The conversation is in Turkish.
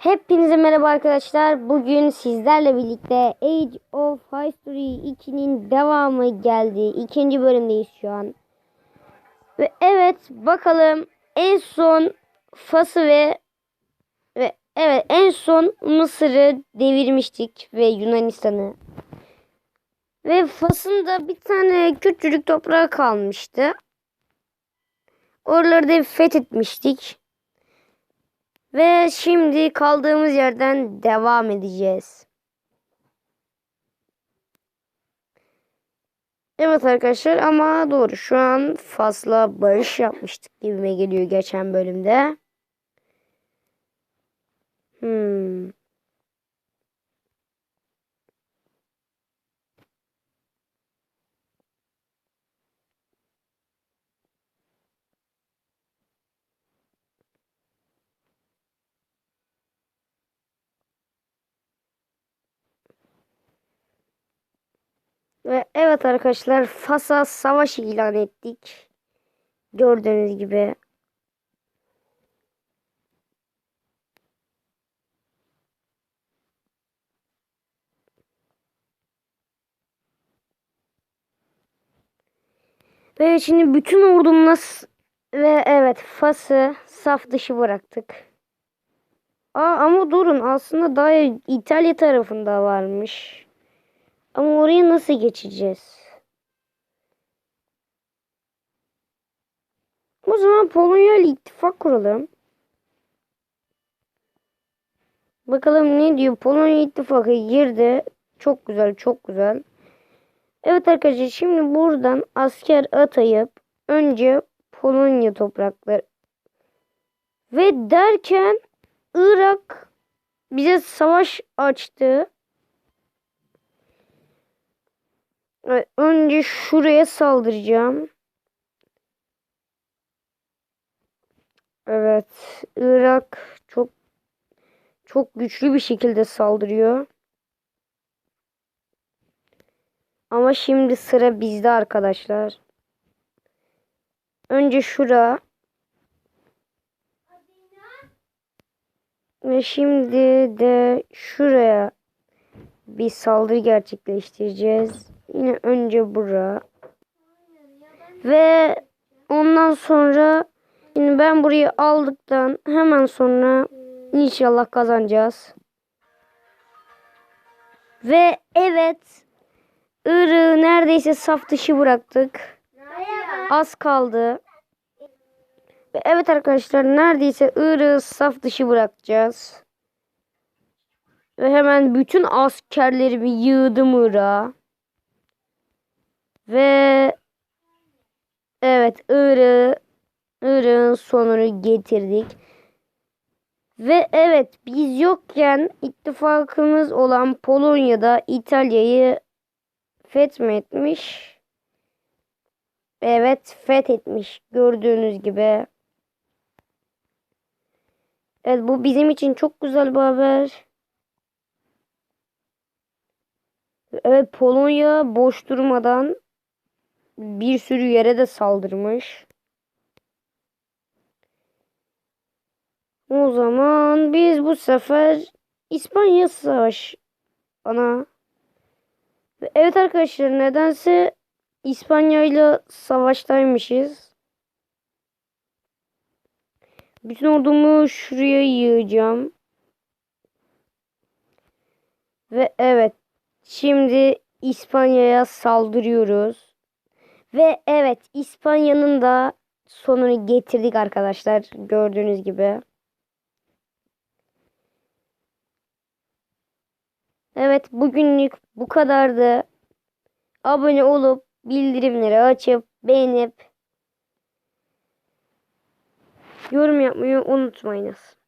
Hepinize merhaba arkadaşlar. Bugün sizlerle birlikte Age of History 2'nin devamı geldi. İkinci bölümdeyiz şu an. Ve evet bakalım en son Fas'ı ve ve evet en son Mısır'ı devirmiştik ve Yunanistan'ı. Ve Fas'ın da bir tane küçücük toprağı kalmıştı. Oraları da fethetmiştik. Ve şimdi kaldığımız yerden devam edeceğiz. Evet arkadaşlar ama doğru şu an fazla barış yapmıştık gibime geliyor geçen bölümde. Hmm. Ve evet arkadaşlar Fas'a savaş ilan ettik. Gördüğünüz gibi. Ve şimdi bütün ordumla ve evet Fas'ı saf dışı bıraktık. Aa, ama durun aslında daha İtalya tarafında varmış. Ama oraya nasıl geçeceğiz? O zaman Polonya ile ittifak kuralım. Bakalım ne diyor? Polonya ittifakı girdi. Çok güzel, çok güzel. Evet arkadaşlar şimdi buradan asker atayıp önce Polonya toprakları ve derken Irak bize savaş açtı. Evet, önce şuraya saldıracağım. Evet, Irak çok çok güçlü bir şekilde saldırıyor. Ama şimdi sıra bizde arkadaşlar. Önce şura. Ve şimdi de şuraya bir saldırı gerçekleştireceğiz. Yine önce bura. Ve ondan sonra şimdi ben burayı aldıktan hemen sonra inşallah kazanacağız. Ve evet Irak'ı neredeyse saf dışı bıraktık. Az kaldı. Ve evet arkadaşlar neredeyse Irak'ı saf dışı bırakacağız. Ve hemen bütün askerlerimi yığdım Irak'a. Ve evet Irak'ı Irak'ın sonunu getirdik. Ve evet biz yokken ittifakımız olan Polonya'da İtalya'yı fethetmiş. Evet fethetmiş gördüğünüz gibi. Evet bu bizim için çok güzel bir haber. Evet Polonya boş durmadan bir sürü yere de saldırmış. O zaman biz bu sefer İspanya savaş ana. Ve Evet arkadaşlar nedense İspanya ile savaştaymışız. Bütün ordumu şuraya yığacağım. Ve evet şimdi İspanya'ya saldırıyoruz. Ve evet İspanya'nın da sonunu getirdik arkadaşlar gördüğünüz gibi. Evet bugünlük bu kadardı. Abone olup bildirimleri açıp beğenip yorum yapmayı unutmayınız.